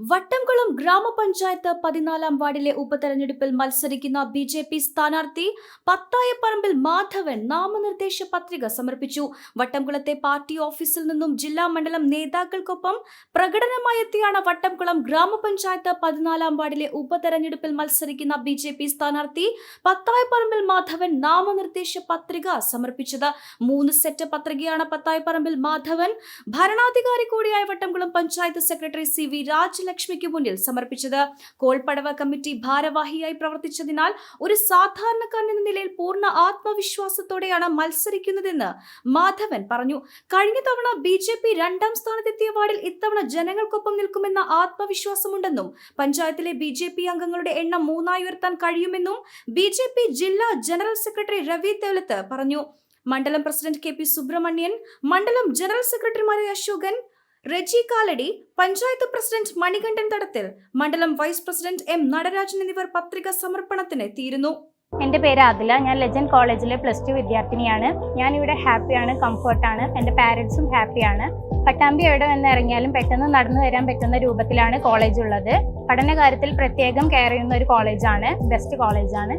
വട്ടംകുളം ഗ്രാമപഞ്ചായത്ത് പതിനാലാം വാർഡിലെ ഉപതെരഞ്ഞെടുപ്പിൽ മത്സരിക്കുന്ന ബി ജെ പി സ്ഥാനാർത്ഥി പത്തായപ്പറമ്പിൽ മാധവൻ നാമനിർദ്ദേശ പത്രിക സമർപ്പിച്ചു. വട്ടംകുളത്തെ പാർട്ടി ഓഫീസിൽ നിന്നും ജില്ലാ മണ്ഡലം നേതാക്കൾക്കൊപ്പം പ്രകടനമായെത്തിയാണ് വട്ടംകുളം ഗ്രാമപഞ്ചായത്ത് പതിനാലാം വാർഡിലെ ഉപതെരഞ്ഞെടുപ്പിൽ മത്സരിക്കുന്ന ബി ജെ പി സ്ഥാനാർത്ഥി പത്തായപ്പറമ്പിൽ മാധവൻ നാമനിർദ്ദേശ പത്രിക സമർപ്പിച്ചത്. മൂന്ന് സെറ്റ് പത്രികയാണ് പത്തായപ്പറമ്പിൽ മാധവൻ. ഭരണാധികാരി കൂടിയായ Vattamkulam panchayat secretary C V രാജലക്ഷ്മിക്ക് മുന്നിൽ സമർപ്പിച്ചത്. കോൾപ്പടവ കമ്മിറ്റി ഭാരവാഹിയായി പ്രവർത്തിച്ചതിനാൽ ഒരു സാധാരണക്കാരൻ എന്ന നിലയിൽ പൂർണ ആത്മവിശ്വാസത്തോടെയാണ് മത്സരിക്കുന്നതെന്ന് മാധവൻ പറഞ്ഞു. കഴിഞ്ഞ തവണ ബി ജെ പി രണ്ടാം സ്ഥാനത്തെത്തിയ വാർഡിൽ ഇത്തവണ ജനങ്ങൾക്കൊപ്പം നിൽക്കുമെന്ന ആത്മവിശ്വാസമുണ്ടെന്നും പഞ്ചായത്തിലെ ബി ജെ പി അംഗങ്ങളുടെ എണ്ണം മൂന്നായി ഉയർത്താൻ കഴിയുമെന്നും ബി ജെ പി ജില്ലാ ജനറൽ സെക്രട്ടറി രവി തേലത്ത് പറഞ്ഞു. മണ്ഡലം പ്രസിഡന്റ് കെ പി സുബ്രഹ്മണ്യൻ മണ്ഡലം ജനറൽ സെക്രട്ടറിമാരായ അശോകൻ റെജി കാലടി പഞ്ചായത്ത് പ്രസിഡന്റ് മണികണ്ഠൻ തടത്തിൽ മണ്ഡലം വൈസ് പ്രസിഡന്റ് എം നടരാജൻ എന്നിവർ പത്രിക സമർപ്പണത്തിന് എത്തിയിരുന്നു. എന്റെ പേര് അതില ഞാൻ ലെജൻഡ് കോളേജിലെ പ്ലസ് ടു വിദ്യാർത്ഥിനിയാണ്. ഞാൻ ഇവിടെ ഹാപ്പിയാണ് കംഫർട്ടാണ്. എന്റെ പാരൻസും ഹാപ്പിയാണ്. പട്ടാമ്പി എവിടെ വന്ന് ഇറങ്ങിയാലും പെട്ടെന്ന് നടന്നു വരാൻ പറ്റുന്ന രൂപത്തിലാണ് കോളേജ് ഉള്ളത്. പഠന കാര്യത്തിൽ പ്രത്യേകം കെയർ ചെയ്യുന്ന ഒരു കോളേജാണ് ബെസ്റ്റ് കോളേജാണ്.